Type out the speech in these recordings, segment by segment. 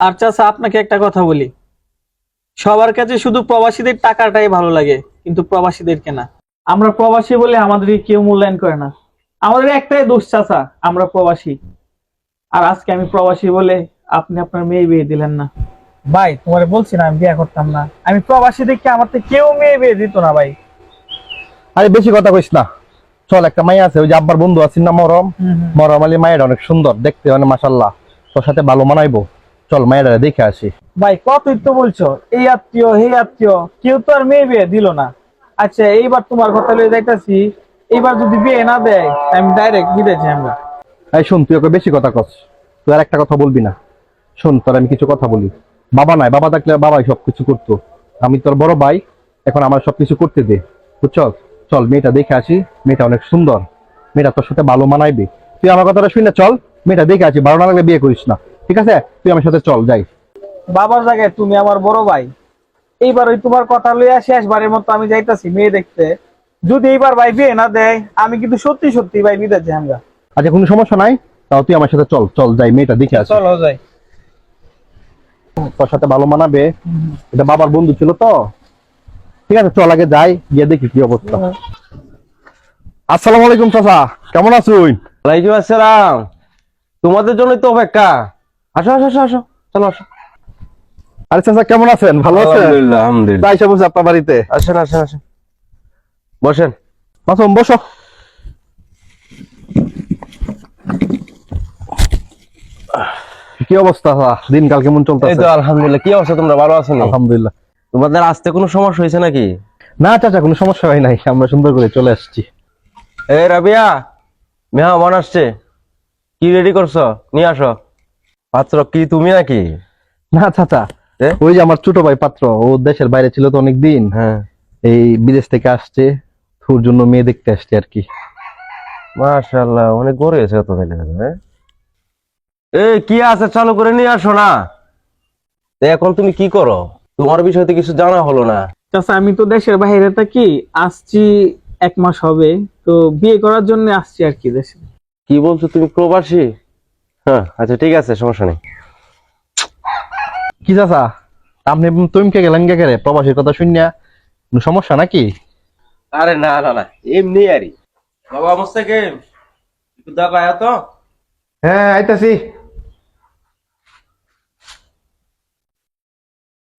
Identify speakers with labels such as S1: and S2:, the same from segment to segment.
S1: আর চাচা আপনাকে একটা কথা বলি। সবার কাছে শুধু প্রবাসীদের টাকাটাই ভালো লাগে কিন্তু প্রবাসীদেরকে না আমরা প্রবাসী বলে আমাদের কেউ মূল্যায়ন করে না। আমাদের একটাই দোষ চাচা আমরা প্রবাসী। আর আজকে আমি প্রবাসী বলে আপনি আপনার মেয়ে বিয়ে দিলেন না। ভাই তোমার বলছি না আমি বিয়ে করতাম না। আমি প্রবাসী দেখে আমার তো কেউ মেয়ে বিয়ে দিত না ভাই।
S2: আরে বেশি কথা কইস না। চল একটা মাই আছে ওই যে আব্বার বন্ধু আছিস না মরম? মরম আলী মায়ের অনেক সুন্দর দেখতে মানে মাসাল্লাহ তোর সাথে ভালো মানাইবো। চল মায়েরা দেখে আসি।
S1: ভাই কতই তো বলছো? এই আত্মীয় এই আত্মীয়। কেউ তো আর মেয়ে বিয়ে দিল না। আচ্ছা এইবার তোমার কথা লয়ে যাইতাছি। এইবার যদি বিয়ে না দেয় আমি ডাইরেক্ট বিদেশে আমরা।
S2: এই শোন তুই ওকে বেশি কথা কস। তুই আর একটা কথা বলবি না। শোন তোর আমি কিছু কথা বলি। বাবা নাই বাবা থাকলে বাবাই সবকিছু করতো। আমি তোর বড় ভাই এখন আমার সবকিছু করতে দে। বুঝছ? চল মেয়েটা দেখে আসি। মেয়েটা অনেক সুন্দর। মেয়েটা তোর সাথে ভালো মানাইবে। তুই আমার কথাটা শুনে চল। মেয়েটা দেখে আসি ভালো না লাগলে বিয়ে করিস না। ঠিক আছে? তুই আমার সাথে চল যাই।
S1: বাবার জায়গায় তুমি আমার বড় ভাই। এইবার ওই তোমার কথা লইয়া শেষবারের মতো আমি যাইতাছি মেয়ে দেখতে। যদি এইবার ভাই বিয়ে না দেয় আমি কিন্তু সত্যি সত্যি ভাই বিদেশে আমরা।
S2: আচ্ছা কোনো সমস্যা নাই? তাও তুই আমার সাথে চল চল যাই মেয়েটা দেখে আসি।
S1: চলো যাই।
S2: তোর সাথে ভালো মানাবে। এটা বাবার বন্ধু ছিল তো? ঠিক আছে চল আগে যাই গিয়ে দেখি কি অবস্থা। আসসালামু আলাইকুম চাচা। কেমন আছো?
S3: ওয়ালাইকুম আসসালাম। তোমাদের জন্যই তো অপেক্ষা। আসো আসো আসো আসো। চলো আসো।
S2: আরে চাচা কেমন আছেন? ভালো আছেন?
S3: আলহামদুলিল্লাহ আলহামদুলিল্লাহ।
S2: যাই সবুজ আপনার বাড়িতে?
S3: আসেন আসেন আসেন। বসেন।
S2: মাসুম বসো। কি অবস্থা? দিনকাল কেমন
S3: এই
S2: চলতেছে
S3: তো আলহামদুলিল্লাহ। কি অবস্থা তোমরা ভালো আছো
S2: আলহামদুলিল্লাহ।
S3: তোমাদের আসতে কোনো সমস্যা হয়েছে নাকি?
S2: না চাচা কোনো সমস্যা হয় নাই। আমরা সুন্দর করে চলে আসছি।
S3: এই রাবিয়া মেহমান আসছে। কি রেডি করছ? নিয়ে আসো। পাত্র কি তুমি নাকি?
S2: না চাচা? ওই যে আমার ছোট ভাই পাত্র ও দেশের বাইরে ছিল তো অনেক দিন
S3: হ্যাঁ।
S2: এই বিদেশ থেকে আসছে তোর জন্য মেয়ে দেখতে আসছে আর কি।
S3: মাশাআল্লাহ অনেক গড়ে গেছে তো তাহলে হ্যাঁ? এই কি আছে চালু করে নিয়ে আসো না। তো এখন তুমি কি করো? তোমার বিষয়ে তো কিছু জানা হলো না।
S1: চাচা আমি তো দেশের বাইরে থাকি আসছি এক মাস হবে তো বিয়ে করার জন্য আসছি আর কি দেশে।
S3: কি বলছো তুমি প্রবাসী? হ্যাঁ আচ্ছা ঠিক আছে সমস্যা নেই।
S2: কি চাচা? আপনি তুমকে গেলেন কে রে? প্রবাসীর কথা শুনিয়া সমস্যা নাকি?
S3: আরে না না না এমনি আরই। বাবা মুস্তাকিম একটু দেখো আয়া তো?
S2: হ্যাঁ আইতাছি।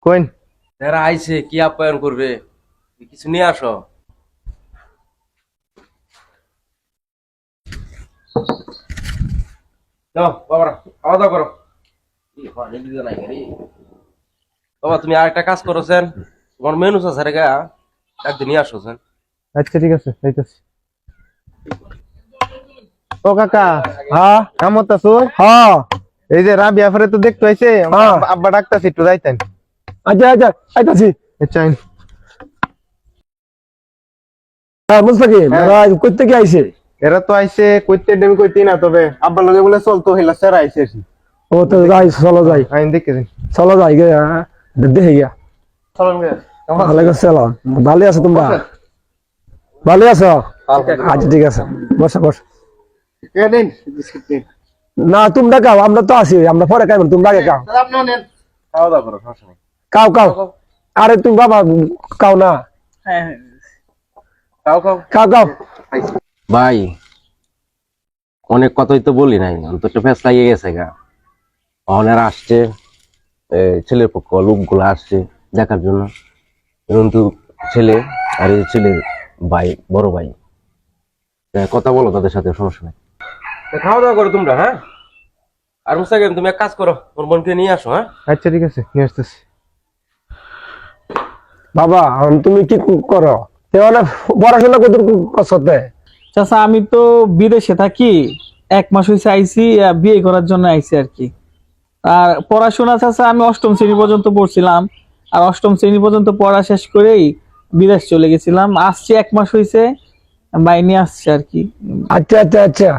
S2: কইন
S3: এরা আইছে কি আপ্যায়ন করবে? কিছু নিয়ে আসো। যাও বাবারা খাওয়া দাওয়া করো। কি হয়, এদিকে নাই রে। বাবা তুমি আরেকটা কাজ করেছেন তোমার মেনু আছে রে একদিন নিয়ে আসো
S2: আচ্ছা ঠিক আছে আইতাছি ও কাকা হ্যাঁ কেমন আছো? হ্যাঁ এই যে রাবিয়া ফেরে তো দেখতে আইছে আব্বা ডাকতাছি একটু যাইতেন। আচ্ছা আচ্ছা আইতাছি। আচ্ছা
S4: হ্যাঁ মুস্তাকিম এরা কইতে কি আইছে?
S2: এরা তো আইছে কইতে ডেমি কইতে না তবে আব্বার লগে বলে চল তো হিলা সেরা আইছে
S4: ও তো যাই চলো যাই।
S2: আইন দেখে দিন।
S4: চলো যাই গে হ্যাঁ, দেখে গিয়া
S2: চলুন গে।
S4: ভালো চলো ভালো আছো তোমরা? ভালো আছো? আচ্ছা ঠিক আছে। বসো বসো। না তোমরা খাও আমরা তো আছি আমরা পরে খাইব তোমরা আগে খাও।
S2: নেই
S4: খাও খাও আরে তুমি বাবা খাও না।
S2: খাও খাও।
S4: খাও খাও।
S3: ভাই অনেক কথাই তো বলি নাই অন্তত ফেস লাগিয়ে গেছে গা। অনেরা আসছে ছেলের পক্ষ লোকগুলো আসছে দেখার জন্য। কিন্তু ছেলে আর এই ছেলের ভাই বড় ভাই। কথা বলো তাদের সাথে সমস্যা নেই। খাওয়া দাওয়া করো তোমরা হ্যাঁ? আর মুস্তাকিম তুমি এক কাজ করো ওর বোনকে নিয়ে আসো হ্যাঁ?
S2: আচ্ছা ঠিক আছে নিয়ে আসতেছি।
S4: বাবা এখন তুমি কি করো? মানে পড়াশোনা কত করছতে
S1: চাচা আমি তো বিদেশে থাকি। এক মাস হয়েছে আইসি বিয়ে করার জন্য আইসি আর কি। আর পড়াশোনা চাচা আমি অষ্টম শ্রেণি পর্যন্ত পড়ছিলাম। আর অষ্টম শ্রেণি পর্যন্ত পড়া শেষ করেই বিদেশ চলে গেছিলাম। আসছি এক মাস হয়েছে বাইনে আসছে আর কি।
S4: আচ্ছা আচ্ছা আচ্ছা।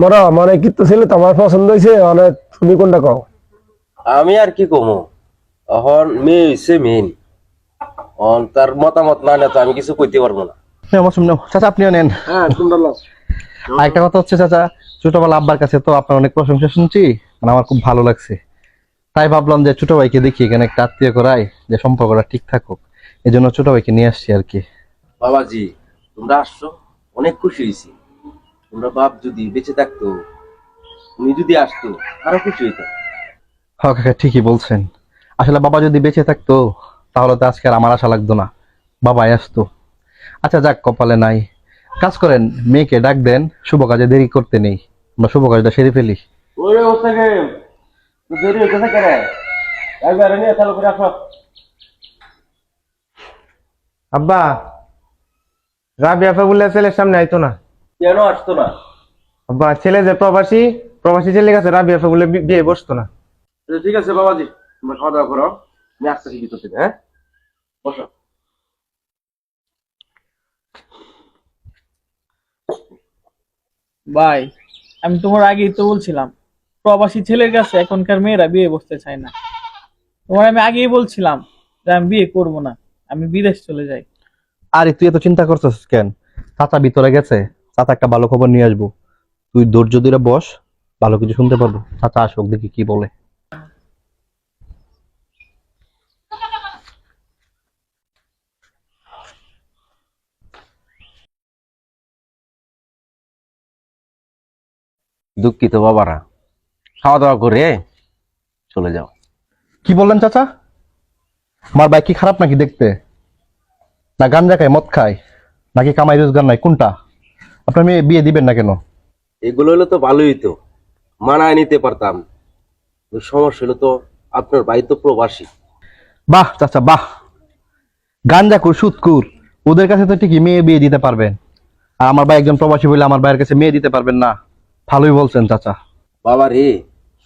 S4: মরা মানে কি তো ছেলে তোমার পছন্দ হয়েছে মানে তুমি কোনটা কও?
S3: আমি আর কি কমো? এখন মেয়ে হইছে মেন তার মতামত না না তো আমি কিছু কইতে পারব না।
S2: আমার সামনে চাচা আপনিও নেন।
S4: হ্যাঁ
S2: আরেকটা কথা হচ্ছে চাচা ছোটবেলা আব্বার কাছে তো আপনার অনেক প্রশংসা শুনছি মানে আমার খুব ভালো লাগছে। তাই ভাবলাম যে ছোট ভাইকে দেখি এখানে একটা আত্মীয় করাই যে সম্পর্কটা ঠিক থাকুক। এই জন্য ছোট ভাইকে নিয়ে আসছি আর কি।
S3: বাবাজি তোমরা আসছো? অনেক খুশি হয়েছি। তোমরা বাপ যদি বেঁচে থাকতো তুমি যদি আসতো আরও খুশি হইতো
S2: হ্যাঁ কাকা ঠিকই বলছেন। আসলে বাবা যদি বেঁচে থাকতো তাহলে তো আজকে আর আমার আশা লাগতো না। বাবাই আসতো। আচ্ছা যাক কপালে নাই। কাজ করেন মেয়েকে ডাক দেন শুভ কাজে দেরি করতে নেই। আমরা শুভ কাজটা সেরে ফেলি।
S3: ওরে ও দেরি হইতেছে কেন? একবার নিয়ে চালু করে আসো।
S5: আব্বা রাবি আপা বলে ছেলের সামনে আইতো না।
S3: কেন আসতো না?
S5: আব্বা ছেলে যে প্রবাসী প্রবাসী ছেলে কাছে রাবি আপা বলে বিয়ে বসতো না।
S3: ঠিক আছে বাবাজি তোমরা খাওয়া দাওয়া করো। আমি আসতেছি ভিতর থেকে হ্যাঁ? বসো।
S1: ভাই, আমি তোমার আগেই তো বলছিলাম, প্রবাসী ছেলের কাছে এখনকার মেয়েরা বিয়ে বসতে চায় না। তোমার আমি আগেই বলছিলাম যে আমি বিয়ে করব না, আমি বিদেশ চলে যাই।
S2: আরে, তুই এত চিন্তা করছিস কেন? চাচা ভিতরে গেছে, চাচা একটা ভালো খবর নিয়ে আসব। তুই ধৈর্য ধরে বস, ভালো কিছু শুনতে পারব চাচা আসুক, দেখি কি বলে।
S3: দুঃখিত বাবারা। খাওয়া দাওয়া করে চলে যাও।
S2: কি বললেন চাচা? আমার বাইক কি খারাপ নাকি দেখতে? না গাঞ্জা খায় মদ খায় নাকি কামাই রোজগার নাই কোনটা? আপনার মেয়ে বিয়ে দিবেন না কেন?
S3: এগুলো হলে তো ভালোই তো। মানায় নিতে পারতাম। সমস্যা হলো তো আপনার ভাই তো প্রবাসী।
S2: বাহ চাচা বাহ। গাঞ্জাকুর সুৎকুর ওদের কাছে তো ঠিকই মেয়ে বিয়ে দিতে পারবেন। আর আমার ভাই একজন প্রবাসী বলে আমার ভাইয়ের কাছে মেয়ে দিতে পারবেন না। ভালোই বলছেন চাচা।
S3: বাবা রে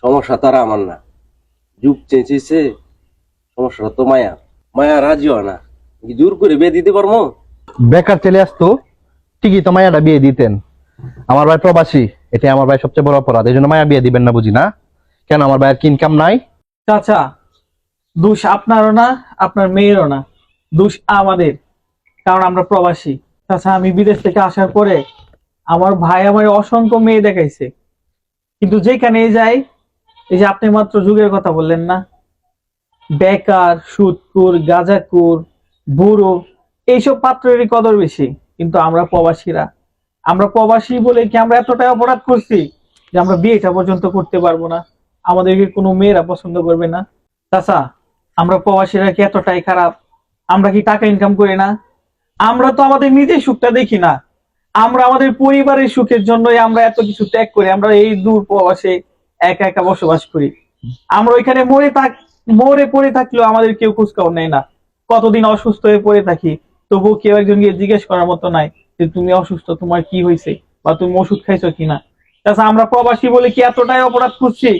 S3: সমস্যা তারা আমার না। যুগ চেঁচেছে সমস্যা তো মায়া। মায়া রাজি হয় না। কি জোর করে বিয়ে দিতে পারব?
S2: বেকার চলে আসতো ঠিকই তো মায়াটা বিয়ে দিতেন। আমার ভাই প্রবাসী এটা আমার ভাই সবচেয়ে বড় অপরাধ। এই জন্য মায়া বিয়ে দিবেন না বুঝি না? কেন আমার ভাইয়ের কি ইনকাম নাই?
S1: চাচা দোষ আপনারও না আপনার মেয়েরও না। দোষ আমাদের কারণ আমরা প্রবাসী। চাচা আমি বিদেশ থেকে আসার পরে আমার ভাই আমার অসংখ্য মেয়ে দেখাইছে। কিন্তু যেখানে যাই, এই যে আপনি মাত্র যুগের কথা বললেন না, বেকার সুদকুর গাজাকুর বুড়ো, এইসব পাত্রেরই কদর বেশি, কিন্তু আমরা প্রবাসীরা। আমরা প্রবাসী বলে কি আমরা এতটাই অপরাধ করছি যে আমরা বিয়েটা পর্যন্ত করতে পারব না? আমাদেরকে কোনো মেয়েরা পছন্দ করবে না। চাচা, আমরা প্রবাসীরা কি এতটাই খারাপ? আমরা কি টাকা ইনকাম করি না? আমরা তো আমাদের নিজের সুখটা দেখি না। আমরা আমাদের পরিবারের সুখের জন্যই আমরা এত কিছু ত্যাগ করি, আমরা এই দূর প্রবাসে একা একা বসবাস করি। আমরা ওইখানে মরে থাক, মরে পড়ে থাকলেও আমাদের কেউ খোঁজখবর নেয় না। কতদিন অসুস্থ হয়ে পড়ে থাকি, তবুও কেউ একজন গিয়ে জিজ্ঞেস করার মতো নাই যে, তুমি অসুস্থ, তোমার কি হয়েছে? বা তুমি ওষুধ খাইছো কিনা তাছাড়া আমরা প্রবাসী বলে কি এতটাই অপরাধ করছি?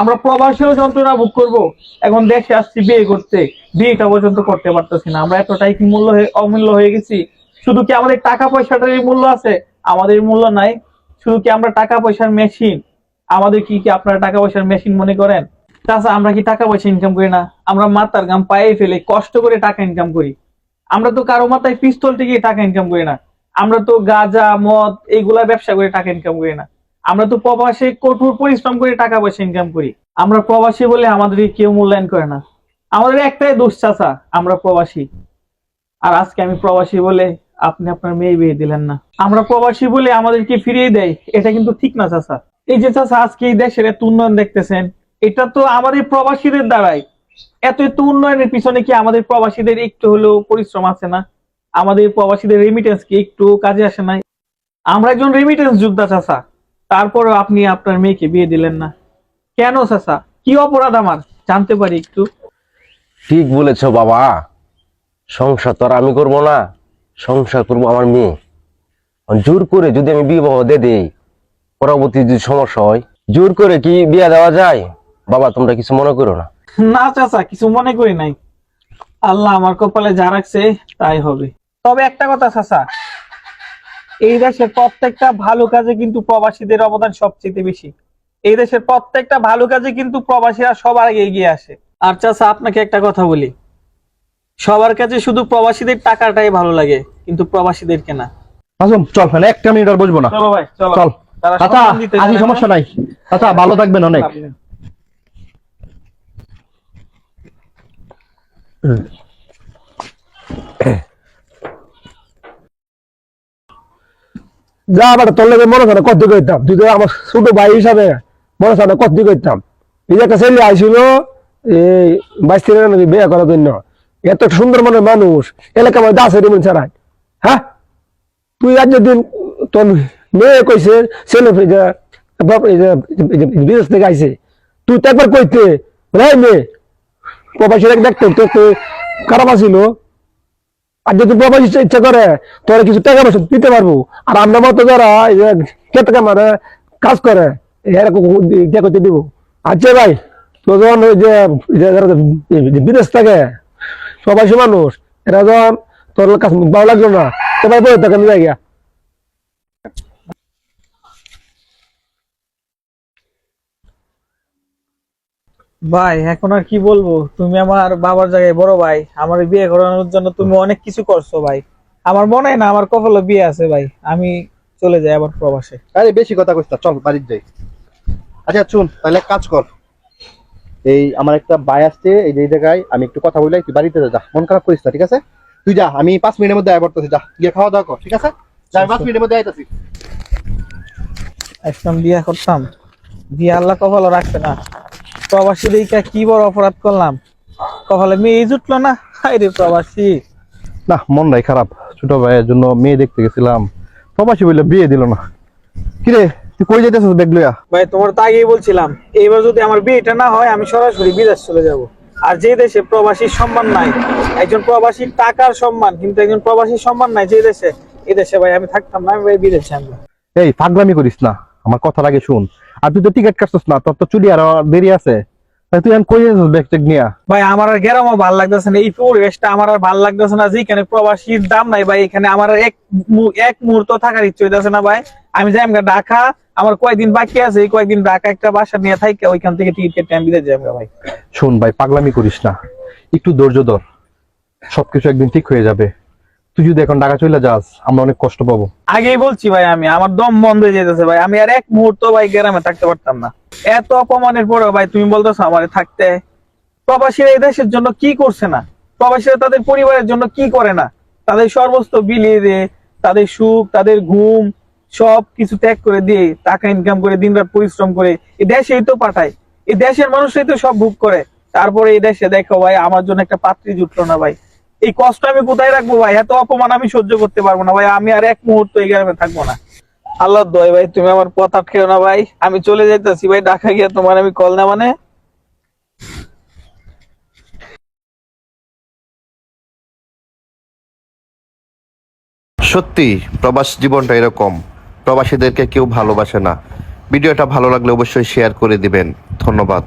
S1: আমরা প্রবাসেও যন্ত্রণা ভোগ করব। এখন দেশে আসছি বিয়ে করতে। বিয়েটা পর্যন্ত করতে পারতেছি না। আমরা এতটাই কি মূল্য অমূল্য হয়ে গেছি? শুধু কি আমাদের টাকা পয়সাটারই মূল্য আছে? আমাদের মূল্য নাই। শুধু কি আমরা টাকা পয়সার মেশিন আমাদের কি কি আপনারা টাকা পয়সার মেশিন মনে করেন? তাছাড়া আমরা কি টাকা পয়সা ইনকাম করি না? আমরা মাথার গাম পায়ে ফেলে কষ্ট করে টাকা ইনকাম করি। আমরা তো কারও মাথায় পিস্তল থেকে টাকা ইনকাম করি না। আমরা তো গাঁজা, মদ এইগুলা ব্যবসা করে টাকা ইনকাম করি না। আমরা তো প্রবাসে কঠোর পরিশ্রম করে টাকা পয়সা ইনকাম করি। আমরা প্রবাসী বলে আমাদের কেউ মূল্যায়ন করে না। আমাদের একটাই দোষ, চাচা, আমরা প্রবাসী। আর আজকে আমি প্রবাসী বলে আপনি আপনার মেয়ে বিয়ে দিলেন না। আমরা প্রবাসী বলে আমাদেরকে ফিরিয়ে দেয়, এটা কিন্তু ঠিক না, চাচা। এই যে চাচা, আজকে এই দেশের এত উন্নয়ন দেখতেছেন, এটা তো আমাদের প্রবাসীদের দ্বারাই। এত এত উন্নয়নের পিছনে কি আমাদের প্রবাসীদের একটু হলেও পরিশ্রম আছে না? আমাদের প্রবাসীদের রেমিটেন্স কি একটু কাজে আসে না আমরা একজন রেমিটেন্স যোদ্ধা, চাচা। তারপরেও আপনি আপনার মেয়েকে বিয়ে দিলেন না। কেন, চাচা? কি অপরাধ আমার? জানতে পারি একটু।
S3: ঠিক বলেছ, বাবা। সংসার তো আর আমি করব না। সংসার করব আমার মেয়ে। জোর করে যদি আমি বিবাহ দিয়ে দেই, পরবর্তী যদি সমস্যা হয়, জোর করে কি বিয়ে দেওয়া যায়? বাবা, তোমরা কিছু মনে করো না।
S1: না চাচা, কিছু মনে করি নাই। আল্লাহ আমার কপালে যা রাখছে, তাই হবে। তবে একটা কথা চাচা, এই দেশের প্রত্যেকটা ভালো কাজে কিন্তু প্রবাসীদের অবদান সবচেয়ে বেশি। এই দেশের প্রত্যেকটা ভালো কাজে কিন্তু প্রবাসীরা সবার আগে এগিয়ে আসে। আর চাচা, আপনাকে একটা কথা বলি। সবার কাছে শুধু প্রবাসীদের টাকাটাই ভালো লাগে কিন্তু প্রবাসীদেরকে না
S2: আসুন চল মানে একটা মিনিট আর বসবো না।
S1: চলো ভাই চল। তারা
S2: চাচা
S1: না।
S2: সমস্যা নাই। চাচা ভালো থাকবেন অনেক।
S4: যা বেটা তোর লেগে মনে করে কত করতাম তুই তো আমার ছোট ভাই হিসাবে মনে করে কত করতাম এই যে আইছিল এই বাইশ তিন নাকি বিয়ে করার জন্য। এত সুন্দর মনের মানুষ, এলাকা মধ্যে আছে রিমন ছাড়াই। হ্যাঁ? তুই আজ দিন তোর মেয়ে কইছে, ছেলে বিদেশ থেকে আইছে, তুই তো একবার কইতে রে মেয়ে প্রবাসী দেখতে তো তুই খারাপ আর যদি প্রবাসী ইচ্ছা- করে, তোরা কিছু টাকা পয়সা দিতে পারব। আর আমরা মতো যারা যে খেতে কাজ করে ইচ্ছা করতে দিব। আচ্ছা ভাই তো এই যে বিদেশ থাকে প্রবাসী মানুষ। এরা যখন তোর কাছে ভালো লাগল না তো ভাই বলে থাকে নিয়ে গিয়া
S1: ভাই এখন আর কি বলব? তুমি আমার বাবার জায়গায় বড় ভাই আমার বিয়ে করানোর জন্য তুমি অনেক কিছু করছ ভাই। আমার মনে হয় না আমার কপালে বিয়ে আছে ভাই আমি চলে যাই আবার প্রবাসে।
S2: আরে বেশি কথা কইস চল বাড়ির যাই। আচ্ছা শুন তাহলে এক কাজ কর। এই আমার একটা ভাই আসছে এই যে জায়গায় আমি একটু কথা বলে তুই বাড়িতে যা মন খারাপ করিস না ঠিক আছে? তুই যা আমি পাঁচ মিনিটের মধ্যে আয় করতেছি যা। গিয়ে খাওয়া দাওয়া কর ঠিক আছে? যা আমি পাঁচ মিনিটের মধ্যে আইতাছি।
S1: একদম বিয়ে করতাম। বিয়ে আল্লাহ কপালে রাখবে না। প্রবাসী দিকে কি বড় অপরাধ করলাম। কপালে মেয়ে জুটলো না? হাই রে প্রবাসী।
S2: না মন নাই খারাপ। ছোট ভাইয়ের জন্য মেয়ে দেখতে গেছিলাম। প্রবাসী বললে বিয়ে দিল না। কিরে তুই কই যাইতেছিস ব্যাগ লইয়া?
S1: ভাই তোমার তো আগেই বলছিলাম এইবার যদি আমার বিয়েটা না হয় আমি সরাসরি বিদেশ চলে যাব। আর যে দেশে প্রবাসীর সম্মান নাই একজন প্রবাসীর টাকার সম্মান কিন্তু একজন প্রবাসীর সম্মান নাই যে দেশে এই দেশে ভাই আমি থাকতাম না আমি ভাই বিদেশে আমি
S2: এই পাগলামি করিস না আমার কথার আগে শুন। আর তুই তো টিকিট কাটছিস না তোর তো চুরি আর দেরি আছে। তুই এখন কই ব্যাগ টেক নিয়া?
S1: ভাই আমার আর গ্রামও ভালো লাগতেছে না এই পরিবেশটা আমার আর ভালো লাগতেছে না যেখানে প্রবাসীর দাম নাই ভাই এখানে আমার এক এক মুহূর্ত থাকার ইচ্ছে হইতেছে না ভাই। আমি যাই ঢাকা আমার কয়েকদিন বাকি আছে এই কয়েকদিন ঢাকা একটা বাসা নিয়ে থাকি ওইখান থেকে টিকিট কেটে আমি বিদেশ যাই ভাই।
S2: শোন ভাই পাগলামি করিস না। একটু ধৈর্য ধর। সবকিছু একদিন ঠিক হয়ে যাবে। তুই যদি এখন ঢাকা চলে যাস আমরা অনেক কষ্ট পাবো।
S1: আগেই বলছি ভাই আমি আমার দম বন্ধ হয়ে যেতেছে ভাই। আমি আর এক মুহূর্ত ভাই গ্রামে থাকতে পারতাম না। এত অপমানের পরেও ভাই তুমি বলতেছো আমার থাকতে। প্রবাসীরা এই দেশের জন্য কি করছে না? প্রবাসীরা তাদের পরিবারের জন্য কি করে না? তাদের সর্বস্ত বিলিয়ে দিয়ে তাদের সুখ তাদের ঘুম সব কিছু ত্যাগ করে দিয়ে, টাকা ইনকাম করে, দিনরাত পরিশ্রম করে এই দেশেই তো পাঠায়। এই দেশের মানুষই তো সব ভোগ করে। তারপরে এই দেশে দেখো ভাই, আমার জন্য একটা পাত্রী জুটলো না ভাই। এই কষ্ট আমি কোথায় রাখব ভাই? এত অপমান আমি সহ্য করতে পারব না ভাই। আমি আর এক মুহূর্ত এই গ্রামে থাকব না। আল্লাহ দয় ভাই, তুমি আমার পথ আটকেও না ভাই। আমি চলে যাইতেছি ভাই, ঢাকা গিয়ে তোমার আমি কল না মানে।
S6: সত্যি, প্রবাস জীবনটা এরকম। প্রবাসীদেরকে কেউ ভালোবাসে না। ভিডিওটা ভালো লাগলে অবশ্যই শেয়ার করে দিবেন। ধন্যবাদ।